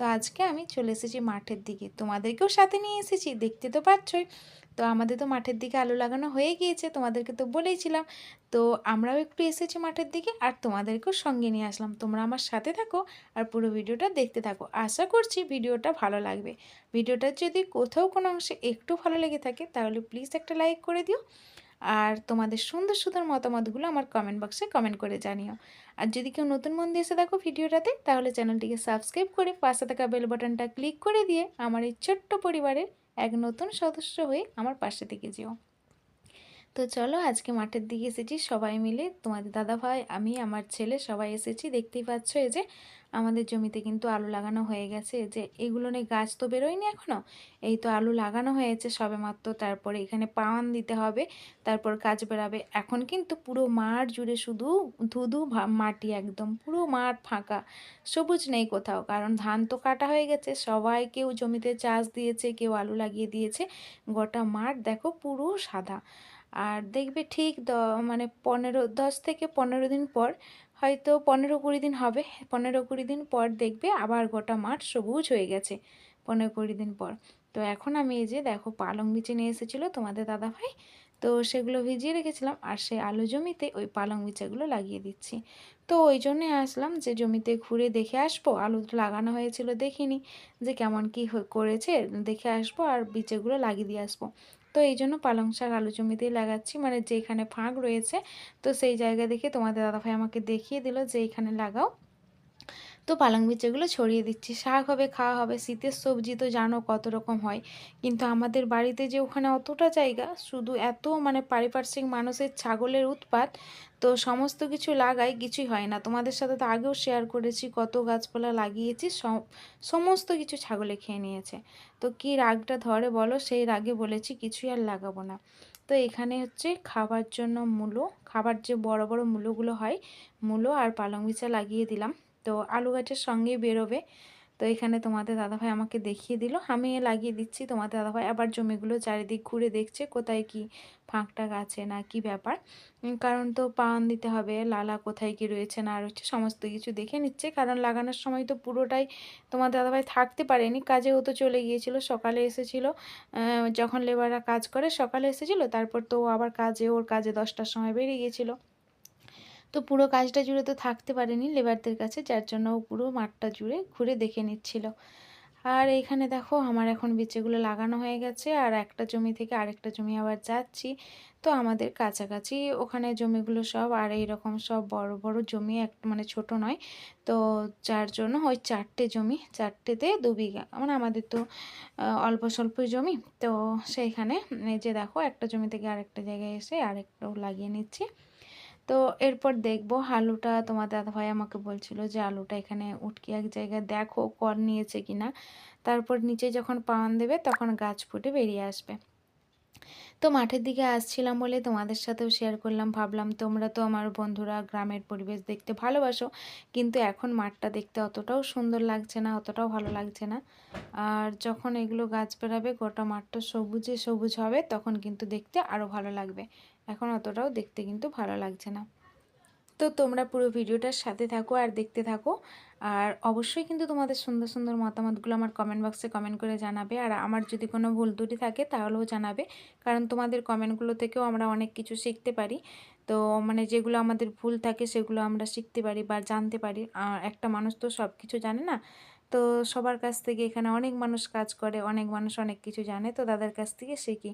তো আজকে আমি চলে এসেছি মাঠের দিকে। তোমাদেরকেও সাথে নিয়ে এসেছি, দেখতে তো পাচ্ছই। তো আমাদের তো মাঠের দিকে আলু লাগানো হয়ে গিয়েছে, তোমাদেরকে তো বলেইছিলাম। তো আমরাও একটু এসেছি মাঠের দিকে আর তোমাদেরকেও সঙ্গে নিয়ে আসলাম। তোমরা আমার সাথে থাকো আর পুরো ভিডিওটা দেখতে থাকো। আশা করছি ভিডিওটা ভালো লাগবে। ভিডিওটা যদি কোথাও কোনো অংশে একটু ভালো লেগে থাকে তাহলে প্লিজ একটা লাইক করে দিও। আর তোমাদের সুন্দর সুন্দর মতামতগুলো আমার কমেন্ট বক্সে কমেন্ট করে জানিও। আর যদি কেউ নতুন মন দিয়ে এসে দেখো ভিডিওটাতে, তাহলে চ্যানেলটিকে সাবস্ক্রাইব করে পাশে থাকা বেল বাটনটা ক্লিক করে দিয়ে আমার এই ছোট্ট পরিবারের এক নতুন সদস্য হয়ে আমার পাশে থেকে যেও। তো চলো আজকে মাঠের দিকে এসেছি, সবাই মিলে। তোমাদের দাদা ভাই আমি, আমার ছেলে সবাই এসেছি। দেখতেই পাচ্ছ এই যে আমাদের জমিতে কিন্তু আলু লাগানো হয়ে গেছে। যে এগুলো নিয়ে গাছ তো বেরোয়নি এখনও এই তো আলু লাগানো হয়েছে সবে মাত্র তারপরে এখানে পাওয়ান দিতে হবে, তারপর কাজ বেরাবে। এখন কিন্তু পুরো মাঠ জুড়ে শুধু ধুধু মাটি একদম। পুরো মাঠ ফাঁকা। সবুজ নেই কোথাও। কারণ ধান তো কাটা হয়ে গেছে। সবাই কেউ জমিতে চাষ দিয়েছে, কেউ আলু লাগিয়ে দিয়েছে। গোটা মাঠ দেখো পুরো সাদা। আর দেখবে ঠিক দ মানে পনেরো, দশ থেকে পনেরো দিন পর হয়তো পনেরো কুড়ি দিন হবে, পনেরো কুড়ি দিন পর দেখবে আবার গোটা মাঠ সবুজ হয়ে গেছে পনেরো কুড়ি দিন পর। তো এখন আমি এই যে দেখো পালং বিচে নিয়ে এসেছিল তোমাদের দাদা ভাই তো সেগুলো ভিজিয়ে রেখেছিলাম আর সেই আলু জমিতে ওই পালং বিচাগুলো লাগিয়ে দিচ্ছি। তো ওই জন্যে আসলাম যে জমিতে ঘুরে দেখে আসব, আলু লাগানো হয়েছিল দেখিনি যে কেমন কি করেছে, দেখে আসব আর বিচেগুলো লাগিয়ে দিয়ে আসব। তো এই জন্য পালং শাক, আলু জমিতেই লাগাচ্ছি। মানে যেখানে ফাঁক রয়েছে, তো সেই জায়গা দেখে তোমাদের দাদাভাই আমাকে দেখিয়ে দিল যে এইখানে লাগাও। তো পালং বীজগুলো ছড়িয়ে দিচ্ছি। শাক হবে, খাওয়া হবে, শীতের সবজি তো জানো কত রকম হয়। কিন্তু আমাদের বাড়িতে যে ওখানে অতটা জায়গা, শুধু এত মানে পারিপার্শ্বিক মানুষের ছাগলের উৎপাত, তো সমস্ত কিছু লাগাই কিছুই হয় না। তোমাদের সাথে তো আগেও শেয়ার করেছি, কত গাছপালা লাগিয়েছি সমস্ত কিছু ছাগলে খেয়ে নিয়েছে। তো কি রাগটা ধরে বলো? সেই রাগে বলেছি কিছুই আর লাগাবো না। তো এখানে হচ্ছে খাবার জন্য মূলো, খাবার যে বড় বড় মূলোগুলো হয়, মূলো আর পালং বিচা লাগিয়ে দিলাম। তো আলু গাছের সঙ্গেই বেরোবে। তো এখানে তোমাদের দাদাভাই আমাকে দেখিয়ে দিল। আমি লাগিয়ে দিচ্ছি তোমাদের দাদাভাই। আবার জমিগুলো চারিদিক ঘুরে দেখছে কোথায় কি ফাঁকটা গাছে না কি ব্যাপার। কারণ তো পান দিতে হবে, লালা কোথায় কি রয়েছে না রয়েছে সমস্ত কিছু দেখে নিচ্ছে। কারণ লাগানোর সময় তো পুরোটাই তোমার দাদাভাই থাকতে পারেনি। কাজে ও তো চলে গিয়েছিল, সকালে এসেছিল। যখন লেবাররা কাজ করে সকালে এসেছিল, তারপর তো আবার কাজে, ওর কাজে দশটার সময় বেরিয়ে গিয়েছিল। তো পুরো কাজটা জুড়ে তো থাকতে পারেনি লেবারদের কাছে, যার জন্য ও পুরো মাঠটা জুড়ে ঘুরে দেখে নিচ্ছিল। আর এখানে দেখো আমার এখন বিচেগুলো লাগানো হয়ে গেছে, আর একটা জমি থেকে আরেকটা জমি আবার যাচ্ছি। তো আমাদের কাছাকাছি ওখানে জমিগুলো সব, আর এইরকম সব বড় বড় জমি, এক মানে ছোট নয়। তো যার জন্য ওই চারটে জমি, চারটেতে দু বিঘা মানে আমাদের তো অল্প স্বল্প জমি। তো সেইখানে যে দেখো একটা জমি থেকে আরেকটা জায়গায় এসে আরেকটাও লাগিয়ে নিচ্ছি। তো এরপর দেখব আলুটা তোমার দাদাভাই আমাকে বলছিল যে, আলুটা এখানে উটকি এক জায়গায় দেখো কর নিয়েছে কিনা? তারপর নিচে যখন পান দেবে তখন গাছ ফুটে বেরিয়ে আসবে। তো মাঠের দিকে আসছিলাম বলে তোমাদের সাথেও শেয়ার করলাম, ভাবলাম তোমরা তো আমার বন্ধুরা গ্রামের পরিবেশ দেখতে ভালোবাসো, কিন্তু এখন মাঠটা দেখতে অতটাও সুন্দর লাগছে না, অতটাও ভালো লাগছে না। আর যখন এগুলো গাছ বেরাবে গোটা মাঠটা সবুজে সবুজ হবে, তখন কিন্তু দেখতে আরও ভালো লাগবে। এখন অতটাও দেখতে কিন্তু ভালো লাগছে না। তো তোমরা পুরো ভিডিওটার সাথে থাকো আর দেখতে থাকো। আর অবশ্যই কিন্তু তোমাদের সুন্দর সুন্দর মতামতগুলো আমার কমেন্ট বক্সে কমেন্ট করে জানাবে। আর আমার যদি কোনো ভুল ত্রুটি থাকে তাহলেও জানাবে। কারণ তোমাদের কমেন্টগুলো থেকেও আমরা অনেক কিছু শিখতে পারি। তো মানে যেগুলো আমাদের ভুল থাকে সেগুলো আমরা শিখতে পারি বা জানতে পারি। একটা মানুষ তো সব কিছু জানে না। তো সবার কাছ থেকে এখানে অনেক মানুষ কাজ করে, অনেক মানুষ অনেক কিছু জানে, তো দাদার কাছ থেকে শিখি।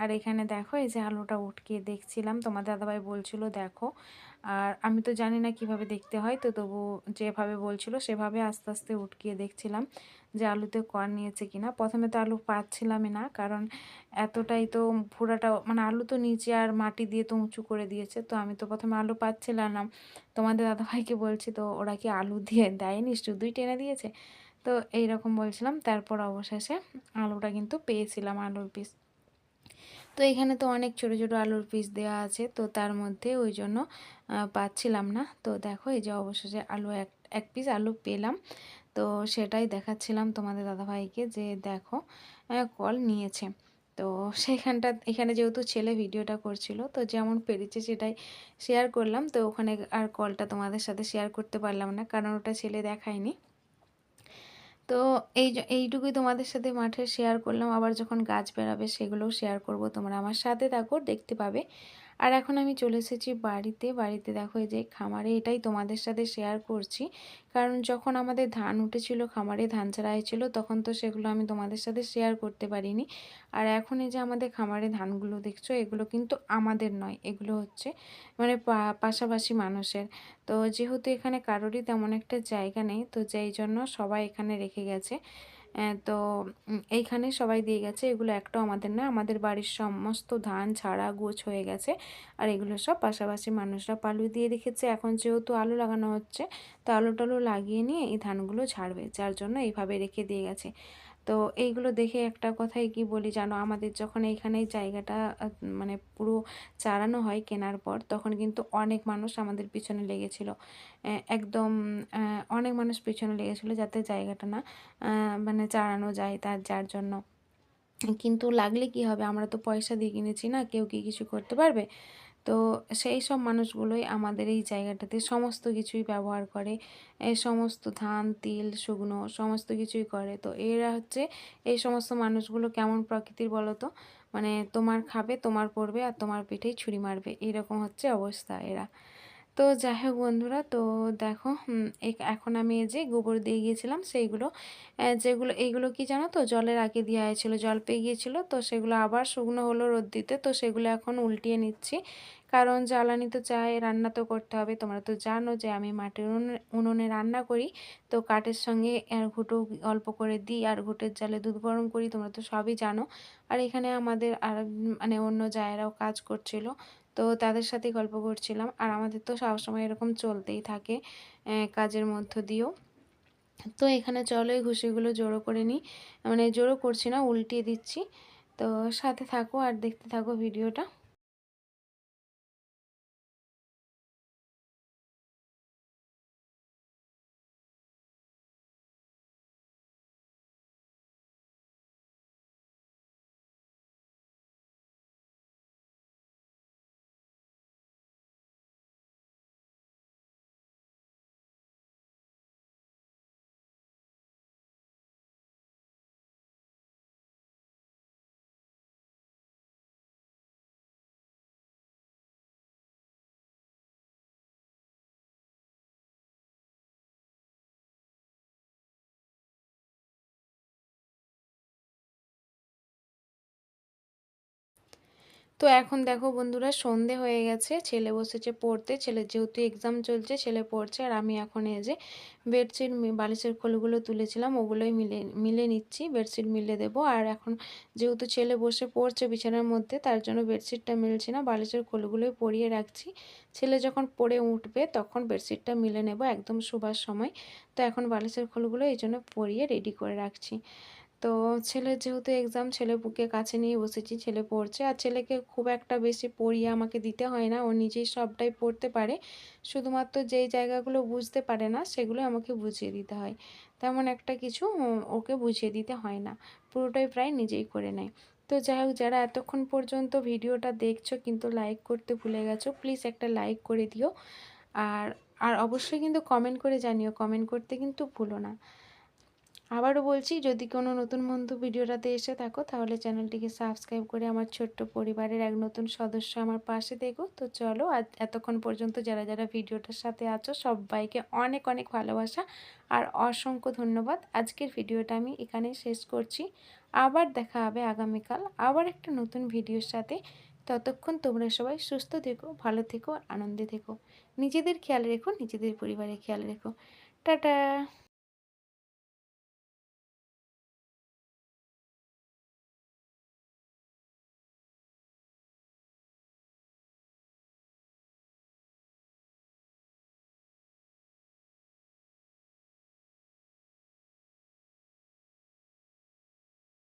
আর এখানে দেখো, এই যে আলুটা উঠকে দেখছিলাম, তোমার দাদাভাই বলছিল, দেখো। আর আমি তো জানি না কীভাবে দেখতে হয়, তো তবু যেভাবে বলছিল, সেভাবে আস্তে আস্তে উটকিয়ে দেখছিলাম। যে আলুতে কর নিয়েছে কিনা। প্রথমে তো আলু পাচ্ছিলামই না, কারণ এতটাই তো ফুরাটা মানে আলু তো নিচে আর মাটি দিয়ে তো উঁচু করে দিয়েছে, তো আমি তো প্রথমে আলু পাচ্ছিলাম। না তোমাদের দাদাভাইকে বলছি, তো ওরা কি আলু দিয়ে দেয়নি? শুধুই টেনে দিয়েছে? তো এইরকম বলছিলাম, তারপর অবশেষে আলুটা কিন্তু পেয়েছিলাম, আলুর পিস তো এখানে তো অনেক ছোট ছোট আলুর পিস দেওয়া আছে, তো তার মধ্যে ওই জন্য পাচ্ছিলাম না। তো দেখো, এই যে অবশেষে আলু এক এক পিস আলু পেলাম। তো সেটাই দেখাচ্ছিলাম তোমাদের দাদাভাইকে যে দেখো কল নিয়েছে। তো সেইখানটা এখানে যেহেতু ছেলে ভিডিওটা করছিল, তো যেমন পেরেছে সেটাই শেয়ার করলাম। তো ওখানে আর কলটা তোমাদের সাথে শেয়ার করতে পারলাম না, কারণ ওটা ছেলে দেখায়নি। তো এই এইটুকুই তোমাদের সাথে মাঠে শেয়ার করলাম। আবার যখন গাছ বেরাবে সেগুলোও শেয়ার করব। তোমরা আমার সাথে থাকো, দেখতে পাবে। আর এখন আমি চলে এসেছি বাড়িতে। বাড়িতে দেখো এই যে খামারে, এটাই তোমাদের সাথে শেয়ার করছি। কারণ যখন আমাদের ধান উঠেছিল, খামারে ধান ছাড়া হয়েছিল, তখন তো সেগুলো আমি তোমাদের সাথে শেয়ার করতে পারিনি। আর এখন এই যে আমাদের খামারে ধানগুলো দেখছ, এগুলো কিন্তু আমাদের নয়, এগুলো হচ্ছে মানে পাশাপাশি মানুষের। তো যেহেতু এখানে কারোরই তেমন একটা জায়গা নেই, তো যেই জন্য সবাই এখানে রেখে গেছে। তো এইখানে সবাই দিয়ে গেছে। এগুলো একটাও আমাদের না আমাদের বাড়ির সমস্ত ধান, ছাড়া, গোছ হয়ে গেছে। আর এগুলো সব পাশাপাশি মানুষরা পালু দিয়ে রেখেছে। এখন যেহেতু আলু লাগানো হচ্ছে, তো আলু টালু লাগিয়ে নিয়ে এই ধানগুলো ছাড়বে, যার জন্য এইভাবে রেখে দিয়ে গেছে। তো এইগুলো দেখে একটা কথাই কি বলি জানো? আমাদের যখন এইখানে জায়গাটা মানে পুরো চারানো হয় কেনার পর, তখন কিন্তু অনেক মানুষ আমাদের পিছনে লেগেছিল। একদম অনেক মানুষ পিছনে লেগেছিল যাতে জায়গাটা না মানে চারানো যায় তার, যার জন্য। কিন্তু লাগলে কি হবে? আমরা তো পয়সা দিয়ে কিনেছি না, কেউ কি কিছু করতে পারবে? তো সেই সব মানুষগুলোই আমাদের এই জায়গাটাতে সমস্ত কিছুই ব্যবহার করে। এই সমস্ত ধান, তিল, শুকনো সমস্ত কিছুই করে। তো এরা হচ্ছে এই সমস্ত মানুষগুলো কেমন প্রকৃতির বলো তো? মানে তোমার খাবে, তোমার পড়বে আর তোমার পিঠেই ছুরি মারবে। এরকম হচ্ছে অবস্থা এরা। তো যাই হোক বন্ধুরা, তো দেখো এখন আমি যে গোবর দিয়ে গিয়েছিলাম, সেইগুলো যেগুলো, এইগুলো কি জানো তো, জলের আগে দেওয়া হয়েছিলো, জল পেয়ে গিয়েছিল, তো সেগুলো আবার শুকনো হলো রোদ দিতে তো সেগুলো এখন উল্টিয়ে নিচ্ছি। কারণ জ্বালানি তো চাই, রান্না তো করতে হবে, তোমরা তো জানো যে আমি মাটির উনুনে রান্না করি, তো কাঠের সঙ্গে ঘুটো অল্প করে দিই, আর ঘুটের জালে দুধ গরম করি, তোমরা তো সবই জানো। আর এখানে আমাদের আর মানে অন্য জায়েরাও কাজ করছিল তো তাদের সাথে গল্প করছিলাম। আর আমাদের তো সবসময় এরকম চলতেই থাকে কাজের মধ্য দিয়েও। তো এখানে চলো এই ঘুষিগুলো জোড়ো করে নিই। মানে জোড়ো করছি না, উল্টিয়ে দিচ্ছি। তো সাথে থাকো আর দেখতে থাকো ভিডিওটা। তো এখন দেখো বন্ধুরা সন্ধে হয়ে গেছে, ছেলে বসেছে পড়তে ছেলের যেহেতু এক্সাম চলছে, ছেলে পড়ছে আর আমি এখন এই যে বেডশিট বালিশের খোলগুলো তুলেছিলাম, ওগুলোই মিলে মিলে নিচ্ছি বেডশিট মিলে দেবো। আর এখন যেহেতু ছেলে বসে পড়ছে বিছানার মধ্যে, তার জন্য বেডশিটটা মিলছে না, বালিশের খোলগুলোই পরিয়ে রাখছি। ছেলে যখন পড়ে উঠবে তখন বেডশিটটা মিলে নেব একদম শোবার সময়। তো এখন বালিশের খোলগুলো এই জন্য পরিয়ে রেডি করে রাখছি। তো ছেলের যেহেতু এক্সাম ছেলে বুকে কাছে নিয়ে বসেছি, ছেলে পড়ছে। আর ছেলেকে খুব একটা বেশি পড়িয়ে আমাকে দিতে হয় না, ও নিজেই সবটাই পড়তে পারে। শুধুমাত্র যেই জায়গাগুলো বুঝতে পারে না সেগুলো আমাকে বুঝিয়ে দিতে হয়। তেমন একটা কিছু ওকে বুঝিয়ে দিতে হয় না, পুরোটাই প্রায় নিজেই করে নেয়। তো যাই হোক, যারা এতক্ষণ পর্যন্ত ভিডিওটা দেখছ কিন্তু লাইক করতে ভুলে গেছো প্লিজ একটা লাইক করে দিও। আর আর অবশ্যই কিন্তু কমেন্ট করে জানিও কমেন্ট করতে কিন্তু ভুলো না। আবারও বলছি, যদি কোনো নতুন বন্ধু ভিডিওটাতে এসে থাকো, তাহলে চ্যানেলটিকে সাবস্ক্রাইব করে আমার ছোট্ট পরিবারের এক নতুন সদস্য আমার পাশে দেখো। তো চলো, আজ এতক্ষণ পর্যন্ত যারা যারা ভিডিওটার সাথে আছো, সবাইকে অনেক অনেক ভালোবাসা আর অসংখ্য ধন্যবাদ। আজকের ভিডিওটা আমি এখানে শেষ করছি। আবার দেখা হবে আগামীকাল আবার একটা নতুন ভিডিওর সাথে। ততক্ষণ তোমরা সবাই সুস্থ থেকো, ভালো থেকো, আনন্দে থেকো। নিজেদের খেয়াল রেখো, নিজেদের পরিবারের খেয়াল রেখো। টাটা!